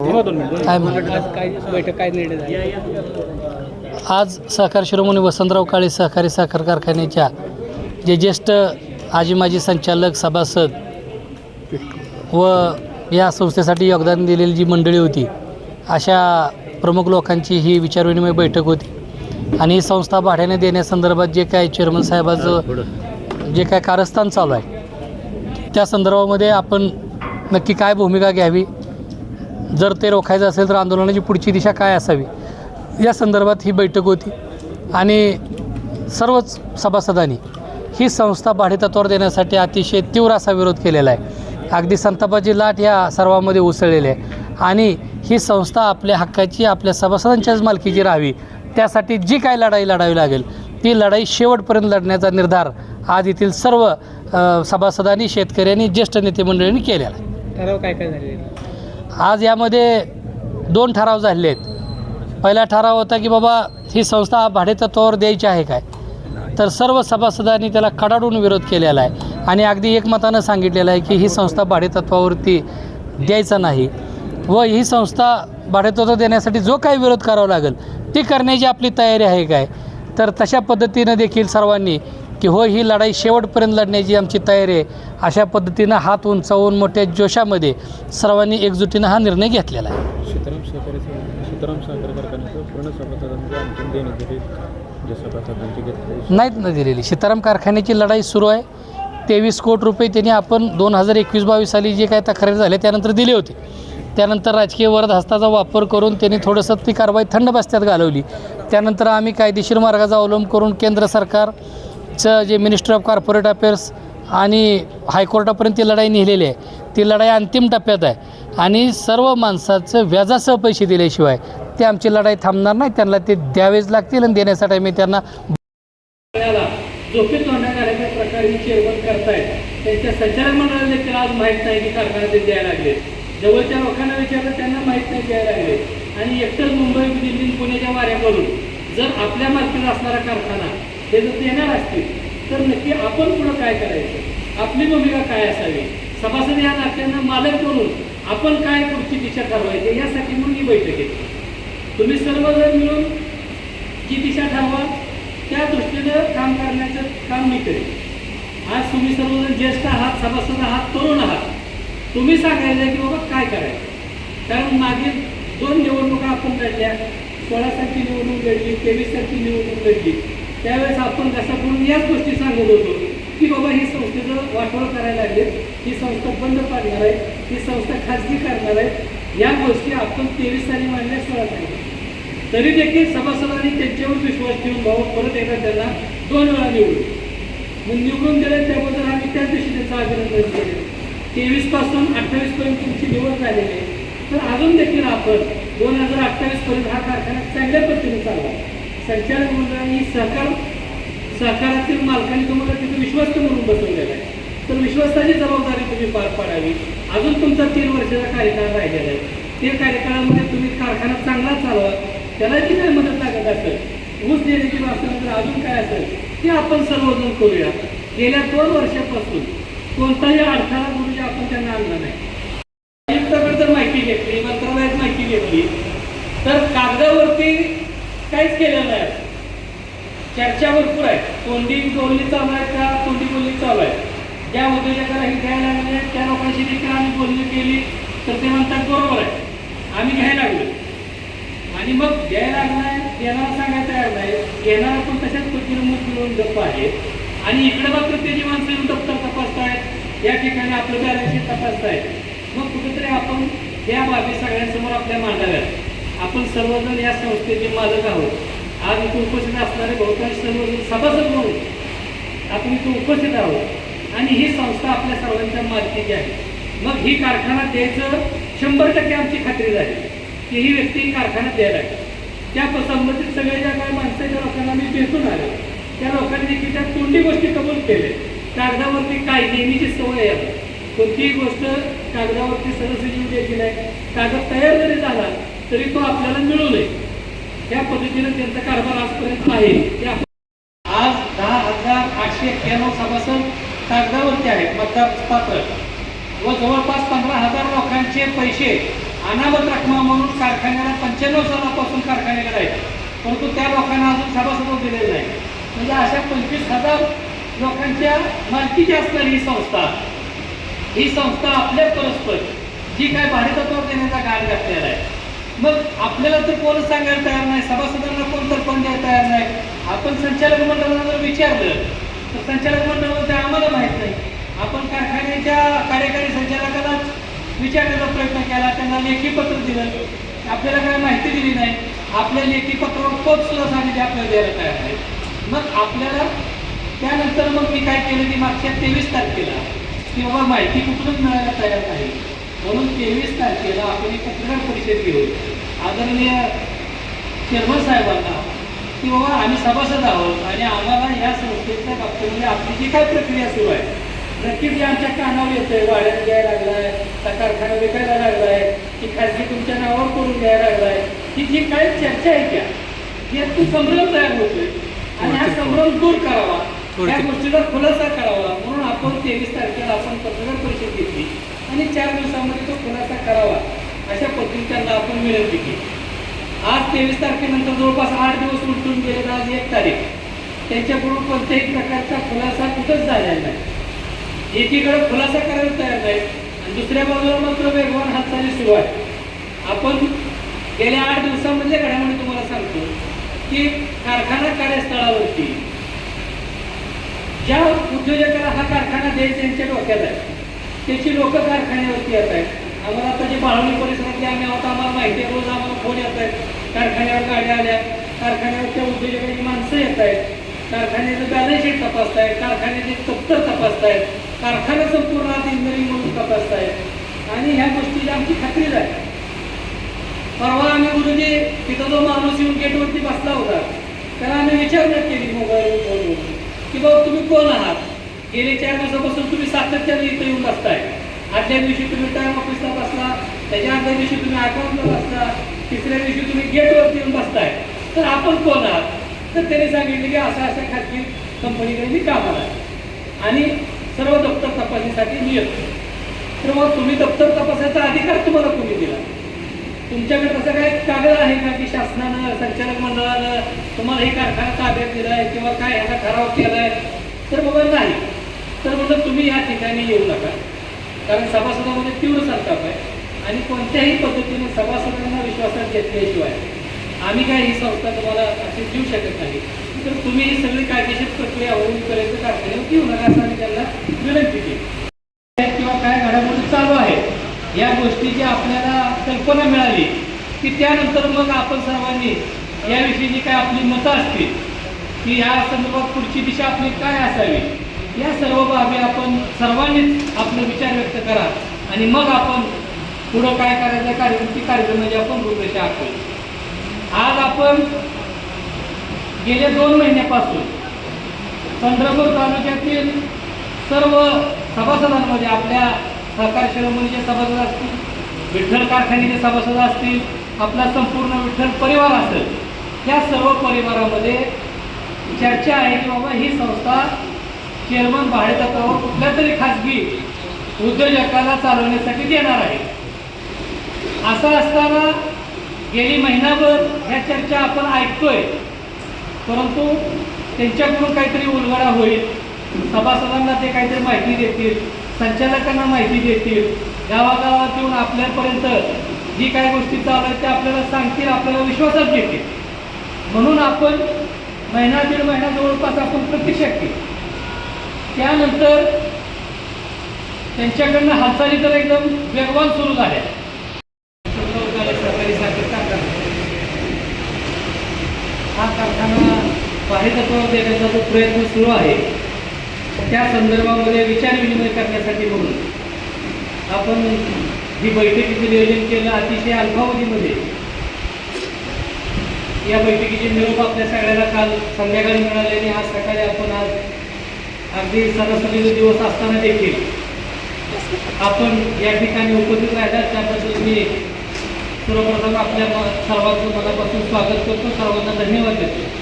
आज काय सहकार शिरोमणी वसंतराव काळे सहकारी साखर कारखान्याच्या जे ज्येष्ठ आजी माजी संचालक सभासद व या संस्थेसाठी योगदान दिलेली जी मंडळी होती अशा प्रमुख लोकांची ही विचारविनिमय बैठक होती. आणि ही संस्था भाड्याने देण्यासंदर्भात जे काय चेअरमन साहेबाचं जे काय कारस्थान चालू आहे त्या संदर्भामध्ये आपण नक्की काय भूमिका घ्यावी जर ते रोखायचं असेल तर आंदोलनाची पुढची दिशा काय असावी? या संदर्भात ही बैठक होती. आणि सर्वच सभासदांनी ही संस्था भाडेतत्वावर देण्यासाठी अतिशय तीव्र असा विरोध केलेला आहे. अगदी संतापाची लाट या सर्वामध्ये उसळलेली आहे. आणि ही संस्था आपल्या हक्काची आपल्या सभासदांच्याच मालकीची राहावी. त्यासाठी जी काय लढाई लढावी लागेल ती लढाई शेवटपर्यंत लढण्याचा निर्धार आज येथील सर्व सभासदांनी शेतकऱ्यांनी ज्येष्ठ नेते मंडळींनी केलेला आहे. ठराव काय काय झाले आज यामध्ये दोन ठराव झालेले आहेत. पहिला ठराव होता की बाबा ही संस्था भाडेतत्वावर द्यायची आहे काय? तर सर्व सभासदांनी त्याला कडाडून विरोध केलेला आहे. आणि अगदी एकमतानं सांगितलेलं आहे की ही संस्था भाडेतत्वावरती द्यायचा नाही. व ही संस्था भाडेतत्व देण्यासाठी जो काही विरोध करावा लागेल ती करण्याची आपली तयारी आहे काय? तर तशा पद्धतीनं देखील सर्वांनी की हो ही लढाई शेवटपर्यंत लढण्याची आमची तयारी आहे. अशा पद्धतीनं हात उंचावून मोठ्या जोशामध्ये सर्वांनी एकजुटीनं हा निर्णय घेतलेला आहे. सीताराम सहकारी सीताराम साखर कारखान्याचं पूर्ण सभासदांचे अंतिम देण्यात दिले जे सभासदांचे घेतले. नाहीत न दिलेली. सीताराम कारखान्याची लढाई सुरू आहे. तेवीस कोटी रुपये त्यांनी आपण दोन हजार एकवीस बावीस साली जे काय तक्रारी झाल्या त्यानंतर दिले होते. त्यानंतर राजकीय वरद हस्ताचा वापर करून त्यांनी थोडंसं ती कारवाई थंड बस्त्यात घालवली. त्यानंतर आम्ही कायदेशीर मार्गाचा अवलंब करून केंद्र आजचं जे मिनिस्टर ऑफ कॉर्पोरेट अफेअर्स आणि हायकोर्टापर्यंत ती लढाई नेलेली आहे. ती लढाई अंतिम टप्प्यात आहे. आणि सर्व माणसाचं व्याजासह पैसे दिल्याशिवाय ते आमची लढाई थांबणार नाही. त्यांना ते द्यावेच लागतील आणि देण्यासाठी मी त्यांना झोपेत तोंडात प्रकारे चेअरमन करतायत. त्यांच्या संचालक मंडळाला देखील आज माहीत नाही की कारखाना ते द्यायला लागले. जवळच्या लोकांना विचारलं त्यांना माहीत नाही द्यायला लागले. आणि एकटंच मुंबई दिल्ली पुण्याच्या वाऱ्याकडून जर आपल्या मार्केट असणारा कारखाना हे जर देणार असतील तर नक्की आपण पुढं काय करायचं? आपली भूमिका काय असावी? सभासद या नात्यांना मालक करून आपण काय पुढची दिशा ठरवायची? यासाठी म्हणून ही बैठक घेतली तुम्ही सर्वजण मिळून जी दिशा ठरवा त्या दृष्टीनं काम करण्याचं काम मी करेन. आज तुम्ही सर्वजण ज्येष्ठ आहात सभासद आहात तरुण आहात. तुम्ही सांगायचं की बाबा काय करायचं? कारण मागील दोन निवडणुका आपण लढल्या सोळा सारखी निवडणूक लढली तेवीस सारखी निवडणूक लढली. त्यावेळेस आपण कसं करून याच गोष्टी सांगत होतो की बाबा ही संस्थेचं वाटोळ करायला लागले ही संस्था बंद पाडणार आहे ही संस्था खाजगी करणार आहे या गोष्टी आपण तेवीस साली मांडल्या सोळा साली तरी देखील सभासदांनी त्यांच्यावर विश्वास ठेवून भाऊ परत एकदा त्यांना दोन वेळा निवडू मग निवडून दिले त्याबद्दल आम्ही त्याच दिवशी त्यांचं अभिनंदन केले तेवीसपासून अठ्ठावीस पर्यंत तुमची निवड झालेली आहे. तर अजून देखील आपण दोन हजार अठ्ठावीस पर्यंत हा कारखाना चांगल्या पद्धतीने चालला संचालक मंडळाने सहकार सहकारातील मालकांनी तुम्हाला तिथे विश्वस्त म्हणून बसवलेला आहे. तर विश्वासाची जबाबदारी तुम्ही पार पाडावी. अजून तुमचा तीन वर्षाचा कार्यकाळ राहिलेला आहे. त्या कार्यकाळामध्ये तुम्ही कारखाना चांगला चालवा. त्याला जी काही मदत लागत असेल. ऊस देण्याची असेल तर अजून काय असेल ते आपण सर्वजण करूया. गेल्या दोन वर्षापासून कोणताही अडथळा गुरुजी आपण त्यांना आणला नाही. आयुक्ताकडे जर माहिती घेतली मंत्रालयात माहिती घेतली तर कागदावरती काहीच केलेलं नाही. चर्चा भरपूर आहे. तोंडी बोलणी चालू आहे का? तोंडी बोलणी चालू आहे. ज्या उद्योजकाला हे घ्यायला लागले त्या लोकांशी देखील आम्ही बोलणी केली तर ते म्हणतात बरोबर आहे. आम्ही घ्यायला लागलो. आणि मग घ्यायला लागलाय देणारा सांगायला तयार नाही. घेणारा पण तशाच पद्धतीने मुख मिळवून गप्प आहे. आणि इकडे मात्र त्याची माणसं येऊन दप्तर तपासतायत या ठिकाणी आपलं बॅलन्स तपासतायत. मग कुठेतरी आपण या बाबी सगळ्यांसमोर आपल्या मांडाव्यात. आपण सर्वजण या संस्थेचे मालक आहोत. आज इथे उपस्थित असणारे बहुतांश सर्वजण सभासद म्हणून आपण इथे उपस्थित आहोत. आणि ही संस्था आपल्या सर्वांच्या मालकीची आहे. मग ही कारखाना द्यायचं शंभर टक्के आमची खात्री झाली. की ही व्यक्ती कारखाना द्यायला त्या संबंधित सगळ्या ज्या काही माणसाच्या लोकांना मी भेटून आलो. त्या लोकांनी देखील त्या तोंडी गोष्टी कबूल केल्या कागदावरती काय नेहमीची सवय आहे. कोणतीही गोष्ट कागदावरती सहज द्यायची नाही. कागद तयार जरी झाला तरी तो आपल्याला मिळू नये त्या पद्धतीने त्यांचा कारभार आजपर्यंत आहे. आज दहा हजार आठशे एक्क्याण्णव सभासद कागदावरती आहेत मतदार पात्र व जवळपास पंधरा हजार लोकांचे पैसे अनामत रकमा म्हणून कारखान्याला पंच्याण्णव सालापासून कारखान्याकडे आहेत. परंतु त्या लोकांना अजून सभासद दिलेलं नाही. म्हणजे अशा पंचवीस हजार लोकांच्या मालकीची असणारी ही संस्था ही संस्था आपल्या परस्पर जी काय भाडेतत्वावर देण्याचा गाड घातलेला आहे. मग आपल्याला तर कोण सांगायला तयार नाही सभासदांना कोण तर पण द्यायला तयार नाही. आपण संचालक मंडळाला जर विचारलं तर संचालक मंडळ ते आम्हाला माहीत नाही. आपण कारखान्याच्या कार्यकारी संचालकालाच विचारण्याचा प्रयत्न केला त्यांना लेखी पत्र दिलं. आपल्याला काय माहिती दिली नाही. आपल्या लेखी पत्रावर पोच सुद्धा सांगितले आपल्याला द्यायला तयार नाही मग आपल्याला त्यानंतर मग मी काय केलं की मागच्या तेवीस तारखेला की बाबा माहिती कुठूनच मिळायला तयार नाही. म्हणून तेवीस तारखेला आपण एक पत्रकार परिषद घेऊन आदरणीय चेअरमन साहेबांना की बाबा आम्ही सभासद आहोत आणि आम्हाला या संस्थेच्या बाबतीमध्ये आपली जी काय प्रक्रिया सुरू आहे नक्कीच जे आमच्या कानावर येतंय. वाड्यात द्यायला लागलाय त्या कारखाना विकायला लागलाय की खाजगी तुमच्या नावावर करून द्यायला लागलाय. ही जी काय चर्चा आहे त्या यातून संभ्रम तयार होतोय. आणि हा संभ्रम दूर करावा. त्या गोष्टीचा खुलासा करावा. म्हणून आपण तेवीस तारखेला आपण पत्रकार परिषद घेतली. आणि चार दिवसामध्ये तो खुलासा करावा. अशा पद्धतीने त्यांना आपण विनंती केली. आज तेवीस तारखेनंतर जवळपास आठ दिवस उलटून गेले आज एक तारीख. त्यांच्याकडून कोणत्याही प्रकारचा खुलासा कुठंच झालेला नाही. एकीकडे खुलासा करायला तयार नाही आणि दुसऱ्या बाजूला मात्र वेगवान हालचाली सुरू आहे आपण गेल्या आठ दिवसामधल्या घडामोडी तुम्हाला सांगतो की कारखाना कार्यस्थळावरती ज्या उद्योजकाला हा कारखाना द्यायचा त्यांच्या डोक्यात आहे त्याची लोक कारखान्यावरती येत आहेत. आम्हाला आता जे बाळवणी परिसरातले आम्ही आहोत आम्हाला माहिती आहे रोज आम्हाला फोन येत आहेत. कारखान्यावर गाड्या आल्या कारखान्यावर त्या उद्योजकांची माणसं येत आहेत. कारखान्याचं बॅलन्स शीट तपासतायत कारखान्याचे दप्तर तपासतायत. कारखाना संपूर्ण आज इंजिनिअरिंग म्हणून तपासतायत. आणि ह्या गोष्टीची आमची खात्रीच आहे. परवा आम्ही गुरुजी तिथं जो माणूस येऊन गेटवरती बसला होता त्याला आम्ही विचारणा केली मोबाईल फोनवरून की बाबा तुम्ही कोण आहात? गेले चार दिवसापासून तुम्ही सातत्याने इथं येऊन बसताय. आदल्या दिवशी तुम्ही टाइम ऑफिसला बसला त्याच्या आदल्या दिवशी तुम्ही अकाउंटला बसला तिसऱ्या दिवशी तुम्ही गेटवरती येऊन बसताय. तर आपण कोण आहात? तर त्याने सांगितले की अशा अशा खाजगी कंपनीकडे मी कामाला आहे. आणि सर्व दप्तर तपासणीसाठी मी येतो. तर मग तुम्ही दप्तर तपासायचा अधिकार तुम्हाला कोणी दिला? तुमच्याकडे तसं काय कागद आहे का की शासनानं संचालक मंडळानं तुम्हाला हे कारखाना ताब्यात दिला आहे किंवा काय ह्याचा ठराव केला आहे तर बाबा नाही. तर म्हणजे तुम्ही या ठिकाणी येऊ नका. कारण सभासदामध्ये तीव्र संताप आहे आणि कोणत्याही पद्धतीने सभासदांना विश्वासात घेतल्याशिवाय आम्ही काय ही संस्था तुम्हाला अशी देऊ शकत नाही. तर तुम्ही ही सगळी कायदेशीर प्रक्रिया होईपर्यंत कारखान्यावर येऊ नका असं आम्ही त्यांना विनंती केली. किंवा काय घडामोडी चालू आहे या गोष्टीची आपल्याला कल्पना मिळाली की त्यानंतर मग आपण सर्वांनी याविषयी जी काय आपली मतं असतील की या संदर्भात पुढची दिशा आपली काय असावी? या सर्व बाबी आपण सर्वांनीच आपले विचार व्यक्त करा. आणि मग आपण पुढं काय करायचं कार्यक्रम ती कार्यक्रमाची म्हणजे आपण रूपरेषा आखू आज आपण गेल्या दोन महिन्यापासून चंद्रपूर तालुक्यातील सर्व सभासदांमध्ये आपल्या सहकार शिरोमणीचे सभासद असतील विठ्ठल कारखान्याचे सभासद असतील आपला संपूर्ण विठ्ठल परिवार असेल या सर्व परिवारामध्ये चर्चा आहे की बाबा ही संस्था चेअरमन भाडेतत्वावर कुठल्या तरी खासगी उद्योजकाला चालवण्यासाठी देणार आहे. असं असताना गेली महिनाभर ह्या चर्चा आपण ऐकतोय. परंतु त्यांच्याकडून काहीतरी उलगडा होईल. सभासदांना ते काहीतरी माहिती देतील संचालकांना माहिती देतील. गावागावात येऊन आपल्यापर्यंत जी काय गोष्टी चालू आहेत त्या आपल्याला सांगतील आपल्याला विश्वासात घेतील. म्हणून आपण महिना दीड महिना जवळपास आपण प्रतीक्षा केली. त्यानंतर त्यांच्याकडनं हालचाली तर एकदम वेगवान सुरू झाल्या. सरकारी साखर कारखाना हा कारखाना पाहिजे देण्याचा जो प्रयत्न सुरू आहे त्या संदर्भामध्ये विचारविनिमय करण्यासाठी म्हणून आपण ही बैठकीचं नियोजन केलं. अतिशय अल्पावधीमध्ये या बैठकीचे निरोप आपल्या सगळ्यांना काल संध्याकाळी मिळाल्याने आणि आज सकाळी आपण आज अगदी सणासुदीचा दिवस असताना देखील आपण या ठिकाणी उपस्थित राहिल्यात. त्याबद्दल मी सर्वप्रथम आपल्या म- सर्वांचं मनापासून स्वागत करतो. सर्वांना धन्यवाद देतो.